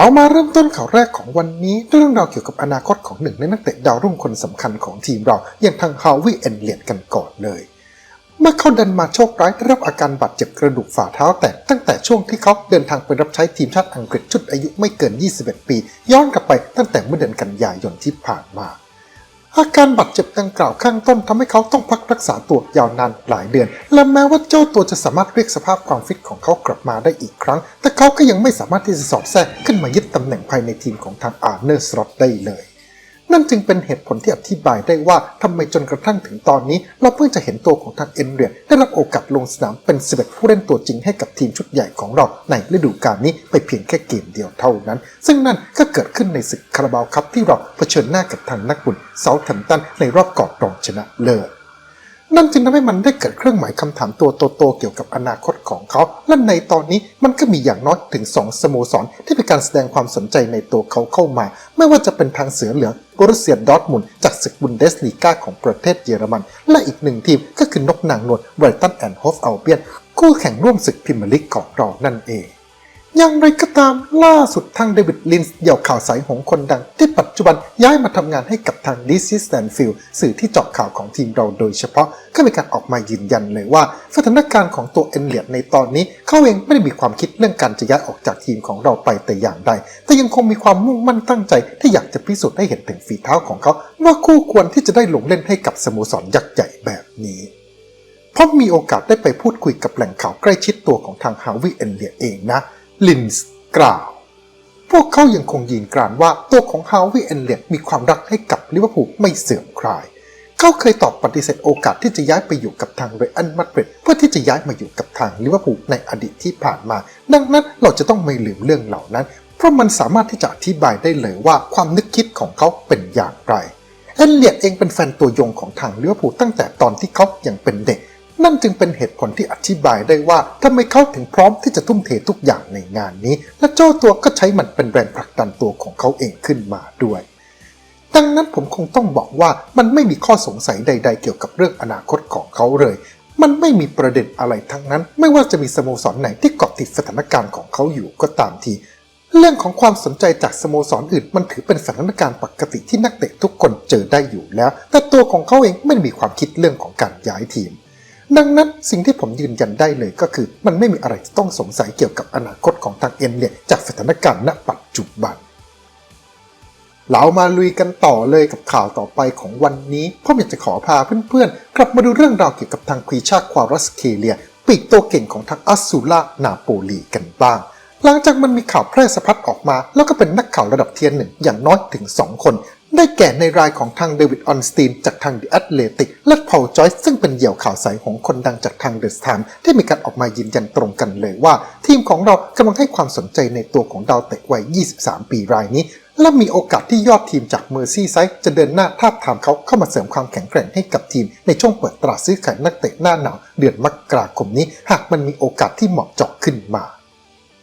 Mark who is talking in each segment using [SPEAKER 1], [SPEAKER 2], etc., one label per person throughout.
[SPEAKER 1] เรามาเริ่มต้นข่าวแรกของวันนี้ด้วยเรื่องราวเกี่ยวกับอนาคตของหนึ่งในนักเตะดาวรุ่งคนสำคัญของทีมเราอย่างทางฮาวิเอนเลียดกันก่อนเลย เมื่อเขาดันมาโชคร้ายได้รับอาการบาดเจ็บกระดูกฝ่าเท้าแตกตั้งแต่ช่วงที่เขาเดินทางไปรับใช้ทีมชาติอังกฤษชุดอายุไม่เกิน 21 ปี ย้อนกลับไปตั้งแต่เมื่อเดือนกันยายนที่ผ่านมา อาการบาดเจ็บดังกล่าวข้างต้นทำให้เขาต้องพักรักษาตัวยาวนานหลายเดือน และแม้ว่าเจ้าตัวจะสามารถเรียกสภาพความฟิตของเขากลับมาได้อีกครั้ง แต่เขาก็ยังไม่สามารถที่จะสอดแทรกขึ้นมายึดตำแหน่งภายในทีมของทางอาร์เนอร์สล็อตได้เลย นั่นจึงเป็นเหตุผลที่อธิบายได้ว่าทำไมจนกระทั่งถึงตอนนี้ เราเพิ่งจะเห็นตัวของทางเอ็นเรียได้รับโอกาสลงสนามเป็น11ผู้เล่นตัวจริงให้กับทีมชุดใหญ่ของเราในฤดูกาลนี้ไปเพียงแค่เกมเดียวเท่านั้น ซึ่งนั่นก็เกิดขึ้นในศึกคาราบาวครับที่เราเผชิญหน้ากับทางนักบุญเซาท์แฮมป์ตันในรอบก่อนรองชนะเลิศ นั่นจึงทำให้มันได้เกิดเครื่องหมายคำถามตัวโตๆเกี่ยวกับอนาคตของเขา และในตอนนี้มันก็มีอย่างน้อยถึง 2 สโมสร ที่เป็นการแสดงความสนใจในตัวเขาเข้ามา ไม่ว่าจะเป็นทางเสือเหลืองบรุเซียดอทมุนจากศึกบุนเดสลีกาของประเทศเยอรมัน และอีกหนึ่งทีมก็คือนกนางนวลไบรตันแอนด์โฮฟอัลเบียนคู่แข่งร่วมศึกพรีเมียร์ลีกของเรานั่นเอง อย่างไรก็ตามล่าสุดทางเดวิดลินส์เหย่าข่าวสายหงคนดัง ที่ปัจจุบันย้ายมาทำงานให้กับทางดิซิสแตนฟิลสื่อที่เจาะข่าวของทีมเราโดยเฉพาะ ก็มีการออกมายืนยันเลยว่า สถานการณ์ของตัวเอ็นเลียดในตอนนี้ เขาเองไม่ได้มีความคิดเรื่องการจะย้ายออกจากทีมของเราไปแต่อย่างใด แต่ยังคงมีความมุ่งมั่นตั้งใจ ที่อยากจะพิสูจน์ให้เห็นถึงฝีเท้าของเขา ว่าคู่ควรที่จะได้ลงเล่นให้กับสโมสรยักษ์ใหญ่แบบนี้เพราะมีโอกาสได้ไปพูดคุยกับแหล่งข่าวใกล้ชิดตัวของทางฮาวิเอนเลียเองนะ ลินส์กล่าว พวกเขายังคงยืนกรานว่าตัวของฮาวิเอนเลียมีความรักให้กับลิเวอร์พูลไม่เสื่อมคลาย เขาเคยตอบปฏิเสธโอกาสที่จะย้ายไปอยู่กับทางเรอัลมาดริดเพื่อที่จะย้ายมาอยู่กับทางลิเวอร์พูลในอดีตที่ผ่านมา ดังนั้นเราจะต้องไม่ลืมเรื่องเหล่านั้น เพราะมันสามารถที่จะอธิบายได้เลยว่าความนึกคิดของเขาเป็นอย่างไรเอนเลียดเองเป็นแฟนตัวยงของทางลิเวอร์พูลตั้งแต่ตอนที่เขายังเป็นเด็ก นั่นจึงเป็นเหตุผลที่อธิบายได้ว่าทำไมเขาถึงพร้อมที่จะทุ่มเททุกอย่างในงานนี้ และเจ้าตัวก็ใช้มันเป็นแรงผลักดันตัวของเขาเองขึ้นมาด้วย ดังนั้นผมคงต้องบอกว่ามันไม่มีข้อสงสัยใด ๆ เกี่ยวกับเรื่องอนาคตของเขาเลย มันไม่มีประเด็นอะไรทั้งนั้น ไม่ว่าจะมีสโมสรไหนที่เกาะติดสถานการณ์ของเขาอยู่ก็ตามทีเรื่องของความสนใจจากสโมสรอื่นมันถือเป็นสถานการณ์ปกติที่นักเตะทุกคนเจอได้อยู่แล้ว แต่ตัวของเขาเองไม่มีความคิดเรื่องของการย้ายทีม ดังนั้นสิ่งที่ผมยืนยันได้เลยก็คือ มันไม่มีอะไรที่ต้องสงสัยเกี่ยวกับอนาคตของทางเอ็นเนี่ยจากสถานการณ์ณปัจจุบันเรามาลุยกันต่อเลยกับข่าวต่อไปของวันนี้ผมอยากจะขอพาเพื่อนๆ กลับมาดูเรื่องราวเกี่ยวกับทางควีชาควารัสเคเลีย ปีกตัวเก่งของทางอัสซูล่านาโปลีกันบ้าง หลังจากมันมีข่าวแพร่สะพัดออกมา แล้วก็เป็นนักข่าวระดับเทียนหนึ่งอย่างน้อยถึง 2 คน ได้แก่ในรายของทางเดวิดออนสตีนจากทาง The Athletic และพอลจอยส์ซึ่งเป็นเหยี่ยวข่าวสายของคนดังจากทาง The Times ที่มีการออกมายืนยันตรงกันเลยว่า ทีมของเรากำลังให้ความสนใจในตัวของดาวเตะวัย 23 ปีรายนี้ และมีโอกาสที่ยอดทีมจากเมอร์ซี่ไซด์จะเดินหน้าทาบทามเขาเข้ามาเสริมความแข็งแกร่งให้กับทีม ในช่วงเปิดตลาดซื้อขายนักเตะหน้าหนาวเดือนมกราคมนี้ หากมันมีโอกาสที่เหมาะเจาะขึ้นมา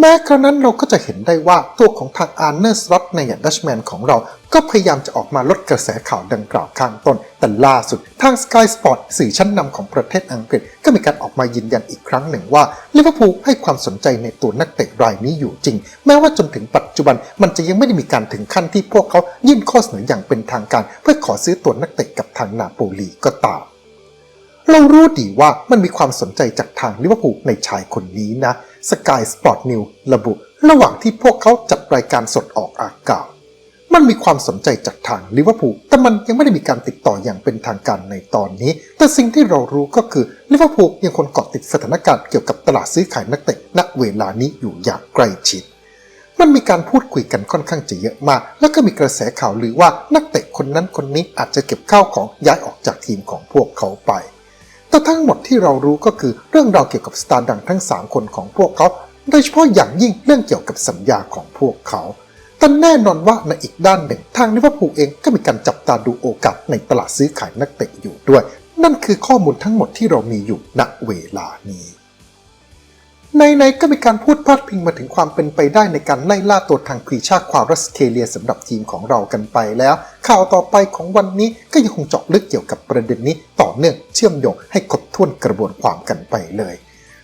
[SPEAKER 1] แม้กระนั้นเราก็จะเห็นได้ว่าตัวของทางอาร์เนอร์สล็อตในอย่างดัชแมนของเรา ก็พยายามจะออกมาลดกระแสข่าวดังกล่าวข้างต้น แต่ล่าสุดทาง Sky Sport สื่อชั้นนำของประเทศอังกฤษ ก็มีการออกมายืนยันอีกครั้งหนึ่งว่าลิเวอร์พูลให้ความสนใจในตัวนักเตะรายนี้อยู่จริง แม้ว่าจนถึงปัจจุบันมันจะยังไม่ได้มีการถึงขั้นที่พวกเขายื่นข้อเสนออย่างเป็นทางการ เพื่อขอซื้อตัวนักเตะกับทางนาโปลีก็ตามเรารู้ดีว่ามันมีความสนใจจากทางลิเวอร์พูลในชายคนนี้นะ Sky Sport News ระบุระหว่างที่พวกเขาจัดรายการสดออกอากาศ มันมีความสนใจจากทางลิเวอร์พูล แต่มันยังไม่ได้มีการติดต่ออย่างเป็นทางการในตอนนี้ แต่สิ่งที่เรารู้ก็คือลิเวอร์พูลยังคงเกาะติดสถานการณ์เกี่ยวกับตลาดซื้อขายนักเตะณเวลานี้อยู่อย่างใกล้ชิด มันมีการพูดคุยกันค่อนข้างจะเยอะมาก แล้วก็มีกระแสข่าวลือว่านักเตะคนนั้นคนนี้อาจจะเก็บข้าวของย้ายออกจากทีมของพวกเขาไป แต่ทั้งหมดที่เรารู้ก็คือเรื่องราวเกี่ยวกับสตาร์ดังทั้ง 3 คนของพวกเขา โดยเฉพาะอย่างยิ่งเรื่องเกี่ยวกับสัญญาของพวกเขา แต่แน่นอนว่าในอีกด้านหนึ่ง ทางลิเวอร์พูลเองก็มีการจับตาดูโอกาสในตลาดซื้อขายนักเตะอยู่ด้วย นั่นคือข้อมูลทั้งหมดที่เรามีอยู่ณเวลานี้ ในๆก็มีการพูดพาดพิงมาถึงความเป็นไปได้ในการไล่ล่าตัวทางพรีชาควารัสเคเลียสำหรับทีมของเรากันไปแล้ว ข่าวต่อไปของวันนี้ก็ยังคงเจาะลึกเกี่ยวกับประเด็นนี้ต่อเนื่องเชื่อมโยงให้ครบถ้วนกระบวนความกันไปเลย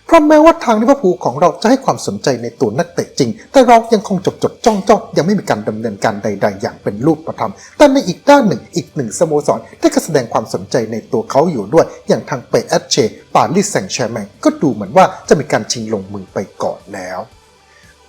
[SPEAKER 1] เพราะแม้ว่าทางลิเวอร์พูลของเราจะให้ความสนใจในตัวนักเตะจริง แต่เรายังคงจดจดจ้องจ้องยังไม่มีการดำเนินการใด ๆ อย่างเป็นรูปธรรม แต่ในอีกด้านหนึ่งอีกหนึ่งสโมสรได้ก็แสดงความสนใจในตัวเขาอยู่ด้วย อย่างทางเปแอตเชปารีสแซงต์แชร์แมงก็ดูเหมือนว่าจะมีการชิงลงมือไปก่อนแล้ว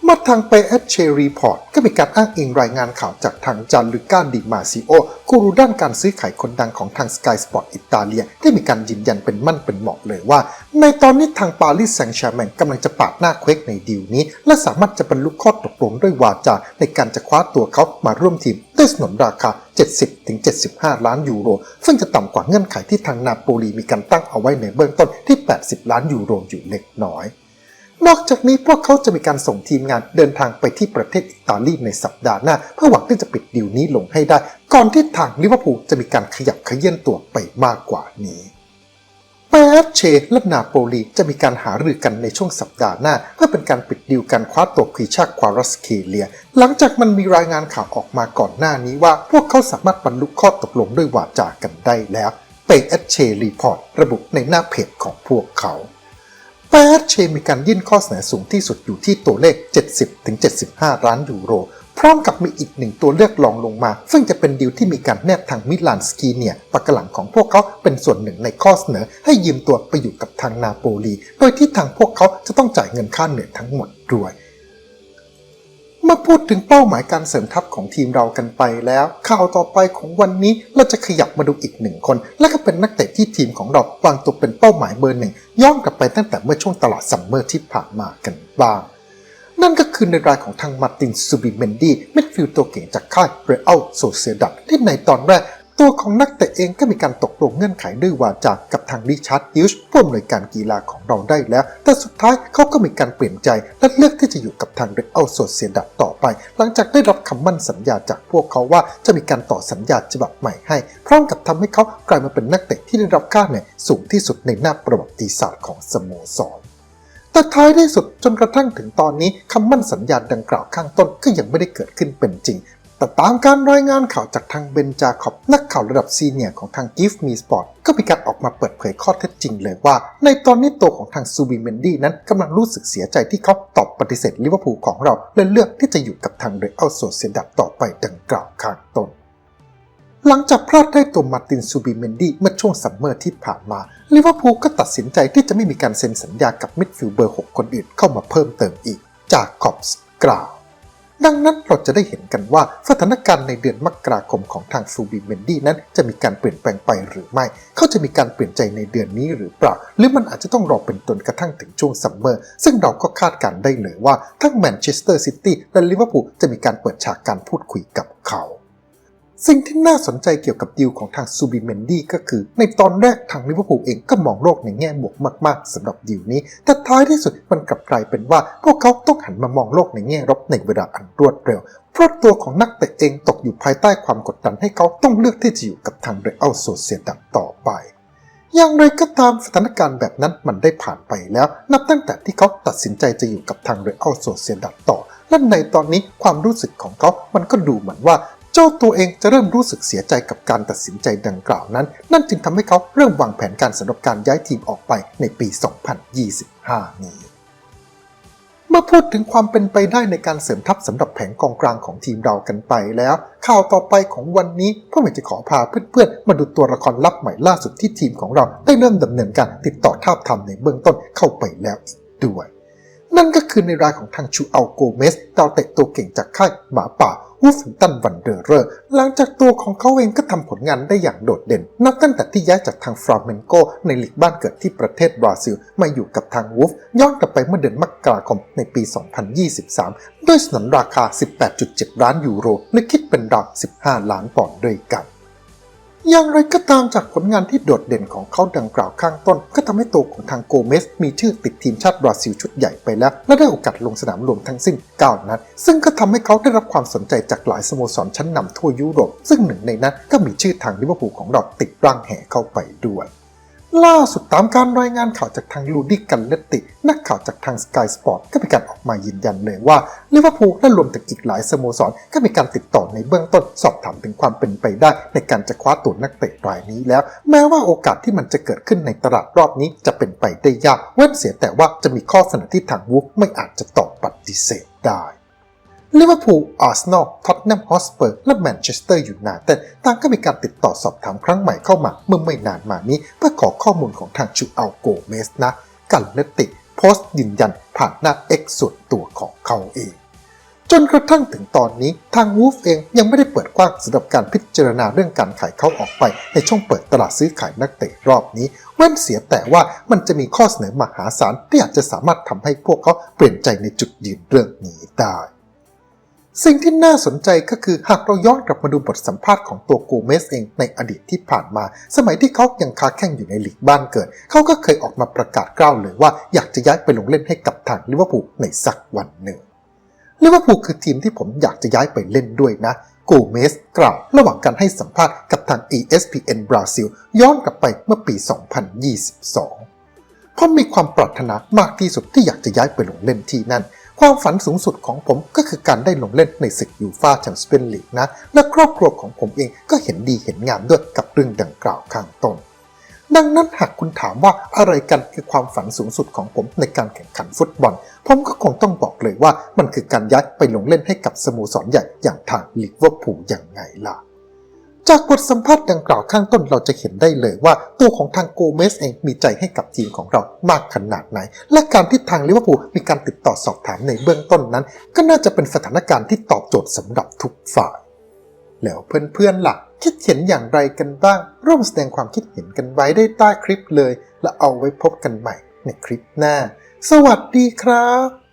[SPEAKER 1] มาทางเปเอดเชรีพอร์ตก็มีการอ้างอิงรายงานข่าวจากทางจานลูก้าดิมาซิโอกูรูด้านการซื้อขายคนดังของทาง Sky Sport อิตาเลียได้มีการยืนยันเป็นมั่นเป็นเหมาะเลยว่า ในตอนนี้ทางปารีสแซงต์แชร์แมงกำลังจะปาดหน้าเควกในดีลนี้ และสามารถจะบรรลุข้อตกลงด้วยวาจา ในการจะคว้าตัวเขามาร่วมทีมด้วยสนนราคา 70-75 ล้านยูโร ซึ่งจะต่ำกว่าเงื่อนไขที่ทางนาโปลีมีการตั้งเอาไว้ในเบื้องต้นที่ 80 ล้านยูโรอยู่เล็กน้อย นอกจากนี้พวกเขาจะมีการส่งทีมงานเดินทางไปที่ประเทศอิตาลีในสัปดาห์หน้า เพื่อหวังที่จะปิดดีลนี้ลงให้ได้ ก่อนที่ทางลิเวอร์พูลจะมีการขยับขยื่นตัวไปมากกว่านี้เปสเชและนาโปลีจะมีการหารือกันในช่วงสัปดาห์หน้า เพื่อเป็นการปิดดีลการคว้าตัวควีชาควารัสเคเลีย หลังจากมันมีรายงานข่าวออกมาก่อนหน้านี้ว่า พวกเขาสามารถบรรลุข้อตกลงด้วยวาจากันได้แล้วเปเอสเชรีพอร์ตระบุในหน้าเพจของพวกเขา แปดเชมีการยื่นข้อเสนอสูงที่สุดอยู่ที่ตัวเลข 70-75 ล้านยูโร พร้อมกับมีอีกหนึ่งตัวเลือกรองลงมา ซึ่งจะเป็นดีลที่มีการแนบทางมิลานสกีเนียปากหลังของพวกเขาเป็นส่วนหนึ่งในข้อเสนอ ให้ยืมตัวไปอยู่กับทางนาโปลี โดยที่ทางพวกเขาจะต้องจ่ายเงินค่าเหนื่อยทั้งหมดด้วย มาพูดถึงเป้าหมายการเสริมทัพของทีมเรากันไปแล้ว ข่าวต่อไปของวันนี้เราจะขยับมาดูอีกหนึ่งคน และก็เป็นนักเตะที่ทีมของเราวางตัวเป็นเป้าหมายเบอร์หนึ่งย้อนกลับไปตั้งแต่เมื่อช่วงตลอดซัมเมอร์ที่ผ่านมากันบ้าง นั่นก็คือในรายของทางมาร์ตินซูบิเมนดีมิดฟิลด์ตัวเก่งจากค่ายเรอัลโซเซดัตที่ในตอนแรก ตัวของนักเตะเองก็มีการตกลงเงื่อนไขด้วยวาจากับทางริชาร์ดฮิลส์ผู้อำนวยการกีฬาของเราได้แล้ว แต่สุดท้ายเขาก็มีการเปลี่ยนใจและเลือกที่จะอยู่กับทางเรอัลโซเซดัตต่อไป หลังจากได้รับคำมั่นสัญญาจากพวกเขาว่าจะมีการต่อสัญญาฉบับใหม่ให้ พร้อมกับทำให้เขากลายมาเป็นนักเตะที่ได้รับค่าเหนื่อยสูงที่สุดในหน้าประวัติศาสตร์ของสโมสรแต่ท้ายที่สุดจนกระทั่งถึงตอนนี้คำมั่นสัญญาดังกล่าวข้างต้นก็ยังไม่ได้เกิดขึ้นเป็นจริง แต่ตามการรายงานข่าวจากทางเบนจาคอบนักข่าวระดับซีเนียร์ของทาง Give Me Sport ก็มีการออกมาเปิดเผยข้อเท็จจริงเลยว่า ในตอนนี้ตัวของทางซูบิเมนดี้นั้นกำลังรู้สึกเสียใจที่เขาตอบปฏิเสธลิเวอร์พูลของเราและเลือกที่จะอยู่กับทางเรอัลโซเซดัตต่อไปดังกล่าวข้างต้นหลังจากพลาดได้ตัวมาร์ตินซูบิเมนดี้เมื่อช่วงซัมเมอร์ที่ผ่านมาลิเวอร์พูลก็ตัดสินใจที่จะไม่มีการเซ็นสัญญากับมิดฟิลด์เบอร์ 6 คนอื่นเข้ามาเพิ่มเติมอีกจากคอบส์กล่าว ดังนั้นเราจะได้เห็นกันว่าสถานการณ์ในเดือนมกราคมของทางซูบิเมนดี้นั้นจะมีการเปลี่ยนแปลงไปหรือไม่ เขาจะมีการเปลี่ยนใจในเดือนนี้หรือเปล่า หรือมันอาจจะต้องรอเป็นตนกระทั่งถึงช่วงซัมเมอร์ ซึ่งเราก็คาดการได้เลยว่าทั้งแมนเชสเตอร์ซิตี้และลิเวอร์พูลจะมีการเปิดฉากการพูดคุยกับเขา สิ่งที่น่าสนใจเกี่ยวกับดีลของทางซูบิเมนดี้ก็คือ ในตอนแรกทางลิเวอร์พูลเองก็มองโลกในแง่บวกมากๆสำหรับดีลนี้ แต่ท้ายที่สุดมันกลับกลายเป็นว่า พวกเขาต้องหันมามองโลกในแง่ลบในเวลาอันรวดเร็ว เพราะตัวของนักเตะเองตกอยู่ภายใต้ความกดดันให้เขาต้องเลือกที่จะอยู่กับทางเรอัลโซเซดัตต่อไปอย่างไรก็ตามสถานการณ์แบบนั้นมันได้ผ่านไปแล้ว นับตั้งแต่ที่เขาตัดสินใจจะอยู่กับทางเรอัลโซเซดัตต่อและในตอนนี้ความรู้สึกของเขา มันก็ดูเหมือนว่า เจ้าตัวเองจะเริ่มรู้สึกเสียใจกับการตัดสินใจดังกล่าวนั้น นั่นจึงทำให้เขาเริ่มวางแผนการสำหรับการย้ายทีมออกไปในปี 2025 นี้เมื่อพูดถึงความเป็นไปได้ในการเสริมทัพสำหรับแผงกองกลางของทีมเรากันไปแล้ว ข่าวต่อไปของวันนี้พ่อหมายจะขอพาเพื่อนๆ มาดูตัวละครลับใหม่ล่าสุดที่ทีมของเราได้เริ่มดำเนินการติดต่อทาบทำในเบื้องต้นเข้าไปแล้วอีกด้วย นั่นก็คือในรายของทางชูอัลโกเมสดาวเตะตัวเก่งจากค่ายหมาป่า วูฟิงตันวันเดอร์เรอร์หลังจากตัวของเขาเองก็ทำผลงานได้อย่างโดดเด่น นับตั้งแต่ที่ย้ายจากทางฟราเมนโกในลีกบ้านเกิดที่ประเทศบราซิล มาอยู่กับทางวูฟย้อนกลับไปเมื่อเดือนมกราคมในปี 2023 ด้วยสนนราคา 18.7 ล้านยูโรหรือคิดเป็นราว15 ล้านปอนด์ด้วยกัน อย่างไรก็ตามจากผลงานที่โดดเด่นของเขาดังกล่าวข้างต้น ก็ทำให้ตัวของทางโกเมส มีชื่อติดทีมชาติบราซิลชุดใหญ่ไปแล้ว และได้โอกาสลงสนามรวมทั้งสิ้น 9 นัด ซึ่งก็ทำให้เขาได้รับความสนใจจากหลายสโมสรชั้นนำทั่วยุโรป ซึ่งหนึ่งในนั้นก็มีชื่อทางลิเวอร์พูลของเราติดร่างแห่เข้าไปด้วย ล่าสุดตามการรายงานข่าวจากทางลูดิกันเลตติ นักข่าวจากทางสกายสปอร์ตก็มีการออกมายืนยันเลยว่าลิเวอร์พูลและรวมถึงอีกหลายสโมสร ก็มีการติดต่อในเบื้องต้นสอบถามถึงความเป็นไปได้ ในการจะคว้าตัวนักเตะรายนี้แล้ว แม้ว่าโอกาสที่มันจะเกิดขึ้นในตลาดรอบนี้จะเป็นไปได้ยากเว้นเสียแต่ว่าจะมีข้อเสนอที่ทางวูฟไม่อาจจะตอบปฏิเสธได้ ลิเวอร์พูล อาร์เซนอล ท็อตแนม ฮอสเปอร์ และแมนเชสเตอร์ยูไนเต็ดต่างก็มีการติดต่อสอบถามครั้งใหม่เข้ามาเมื่อไม่นานมานี้เพื่อขอข้อมูลของทางชูอัลโกเมสนะ กันเลติโพสต์ยืนยันผ่านหน้า X ส่วนตัวของเขาเอง จนกระทั่งถึงตอนนี้ทางวูฟเองยังไม่ได้เปิดกว้างสำหรับการพิจารณาเรื่องการขายเขาออกไป ในช่วงเปิดตลาดซื้อขายนักเตะรอบนี้ เว้นเสียแต่ว่ามันจะมีข้อเสนอมหาศาลที่อาจจะสามารถทำให้พวกเขาเปลี่ยนใจในจุดยืนเรื่องนี้ได้ สิ่งที่น่าสนใจก็คือหากเราย้อนกลับมาดูบทสัมภาษณ์ของตัวโกเมสเองในอดีตที่ผ่านมา สมัยที่เขายังคาแข่งอยู่ในลีกบ้านเกิด เขาก็เคยออกมาประกาศกล้าวเลยว่าอยากจะย้ายไปลงเล่นให้กับทางลิเวอร์พูลในสักวันหนึ่งลิเวอร์พูลคือทีมที่ผมอยากจะย้ายไปเล่นด้วยนะโกเมสกล่าวระหว่างการให้สัมภาษณ์กับทาง ESPN บราซิลย้อนกลับไปเมื่อปี 2022ผมมีความปรารถนามากที่สุดที่อยากจะย้ายไปลงเล่นที่นั่น ความฝันสูงสุดของผมก็คือการได้ลงเล่นในศึกยูฟาแชมเปี้ยนลีกนะ และครอบครัวของผมเองก็เห็นดีเห็นงามด้วยกับเรื่องดังกล่าวข้างต้นดังนั้นหากคุณถามว่าอะไรกันคือความฝันสูงสุดของผมในการแข่งขันฟุตบอล ผมก็คงต้องบอกเลยว่ามันคือการย้ายไปลงเล่นให้กับสโมสรใหญ่อย่างทางลิเวอร์พูลอย่างไงล่ะ จากบทสัมภาษณ์ดังกล่าวข้างต้นเราจะเห็นได้เลยว่า ตัวของทางโกเมสเองมีใจให้กับทีมของเรามากขนาดไหน และการที่ทางลิเวอร์พูลมีการติดต่อสอบถามในเบื้องต้นนั้น ก็น่าจะเป็นสถานการณ์ที่ตอบโจทย์สำหรับทุกฝ่าย แล้วเพื่อนๆล่ะคิดเห็นอย่างไรกันบ้าง ร่วมแสดงความคิดเห็นกันไว้ได้ใต้คลิปเลย และเอาไว้พบกันใหม่ในคลิปหน้า สวัสดีครับ